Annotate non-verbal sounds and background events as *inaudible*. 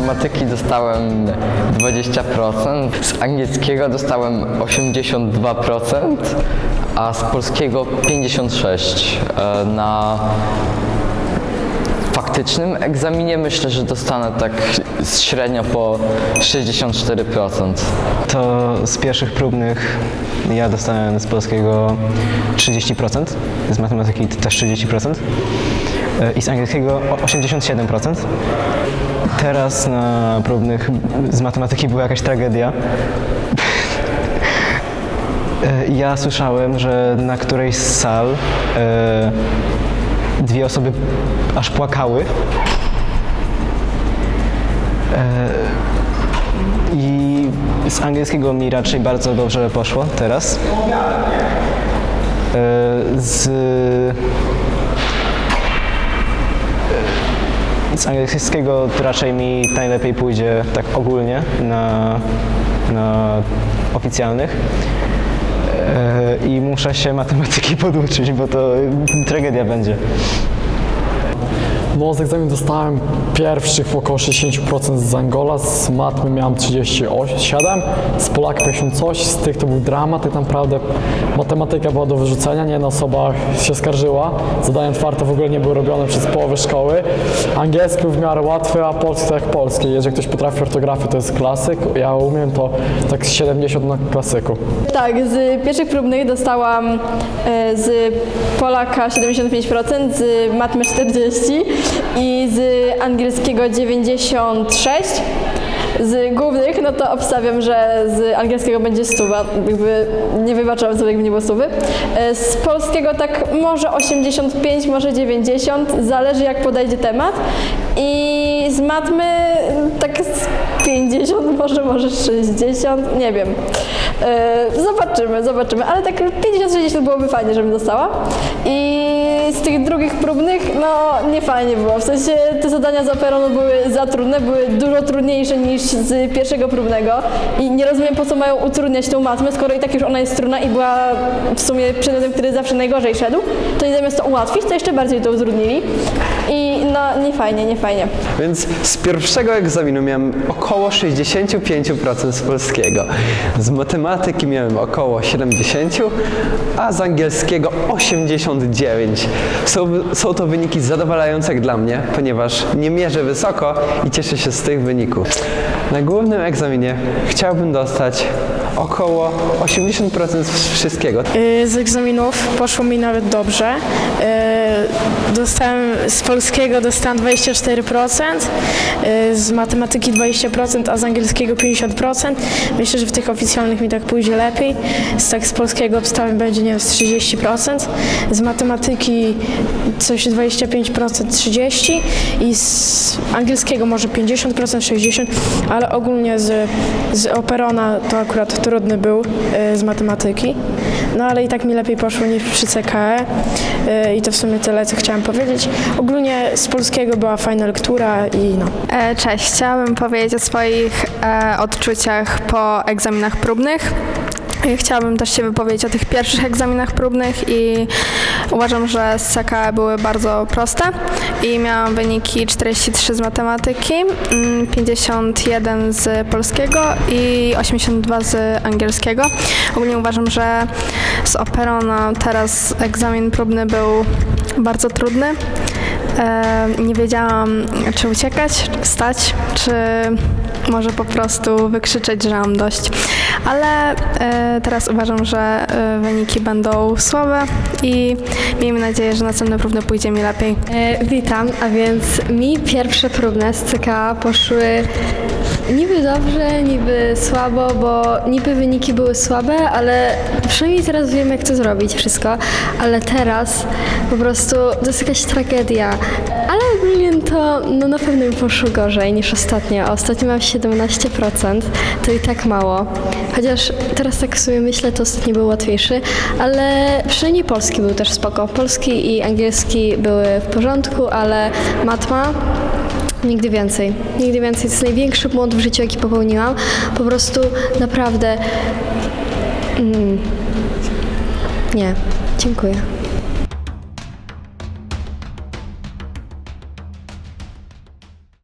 matematyki dostałem 20%, z angielskiego dostałem 82%, a z polskiego 56%. E, Na faktycznym egzaminie myślę, że dostanę tak średnio po 64%. To z pierwszych próbnych ja dostałem z polskiego 30%, z matematyki też 30% e, i z angielskiego o- 87%. Teraz na próbnych z matematyki była jakaś tragedia. E, Ja słyszałem, że na którejś z sal e, dwie osoby aż płakały. I z angielskiego mi raczej bardzo dobrze poszło teraz. E, Z, z angielskiego raczej mi najlepiej pójdzie tak ogólnie na, na oficjalnych. E, I muszę się matematyki *laughs* poduczyć, bo to tragedia będzie. No, z egzaminu dostałem pierwszych około 60% z Angola, z matmy miałem 37, z Polaka 50 coś, z tych to był dramat, tak naprawdę matematyka była do wyrzucenia, nie jedna osoba się skarżyła, zadania otwarte w ogóle nie były robione przez połowę szkoły, angielski był w miarę łatwy, a polski tak jak polski, jeżeli ktoś potrafi ortografię to jest klasyk, ja umiem to tak z 70 na klasyku. Tak, z pierwszych próbnych dostałam e, z Polaka 75%, z matmy 40% i z angielskiego 96%. Z głównych, no to obstawiam, że z angielskiego będzie stuwa, jakby nie wybaczałam sobie, jakby nie było stówy. E, Z polskiego tak może 85, może 90, zależy jak podejdzie temat. I z matmy tak z 50, może, może 60, nie wiem. E, Zobaczymy, zobaczymy, ale tak 50-60 byłoby fajnie, żebym dostała. I z tych drugich próbnych, no nie fajnie było. W sensie te zadania z operą no, były za trudne, były dużo trudniejsze niż z pierwszego próbnego i nie rozumiem po co mają utrudniać tą matmę, skoro i tak już ona jest trudna i była w sumie przedmiotem, który zawsze najgorzej szedł, to nie zamiast to ułatwić, to jeszcze bardziej to utrudnili. I no nie fajnie, nie fajnie. Więc z pierwszego egzaminu miałem około 65% z polskiego. Z matematyki miałem około 70, a z angielskiego 89. Są, są to wyniki zadowalające dla mnie, ponieważ nie mierzę wysoko i cieszę się z tych wyników. Na głównym egzaminie chciałbym dostać około 80% z wszystkiego. Y, Z egzaminów poszło mi nawet dobrze. Y, Dostałem z polskiego dostałem 24%, y, z matematyki 20%, a z angielskiego 50%. Myślę, że w tych oficjalnych mi tak pójdzie lepiej. Z tak z polskiego obstawiam będzie nie wiem, z 30%, z matematyki coś 25%, 30% i z angielskiego może 50%, 60%, ale ogólnie z, z Operona to akurat trudny był y, z matematyki. No ale i tak mi lepiej poszło niż przy CKE y, i to w sumie tyle, co chciałam powiedzieć. Ogólnie z polskiego była fajna lektura i no. E, Cześć, chciałabym powiedzieć o swoich e, odczuciach po egzaminach próbnych. I Chciałabym też się wypowiedzieć o tych pierwszych egzaminach próbnych i uważam, że z CK były bardzo proste i miałam wyniki 43 z matematyki, mm, 51 z polskiego i 82 z angielskiego. Ogólnie uważam, że z Operona teraz egzamin próbny był bardzo trudny. E, nie wiedziałam, czy uciekać, stać, czy może po prostu wykrzyczeć, że mam dość. Ale e, teraz uważam, że e, wyniki będą słabe i miejmy nadzieję, że następne próbne pójdzie mi lepiej. E, witam, a więc mi pierwsze próbne z CK poszły niby dobrze, niby słabo, bo niby wyniki były słabe, ale przynajmniej teraz wiem jak to zrobić wszystko, ale teraz po prostu to jest jakaś tragedia. Ale ogólnie to no, na pewno mi poszło gorzej niż ostatnio. Ostatnio miałam 17%, to i tak mało. Chociaż teraz tak sobie myślę, to ostatni był łatwiejszy, ale przynajmniej polski był też spoko. Polski i angielski były w porządku, ale matma Nigdy więcej. Nigdy więcej. To jest największy błąd w życiu, jaki popełniłam. Po prostu naprawdę. Mm, nie. Dziękuję.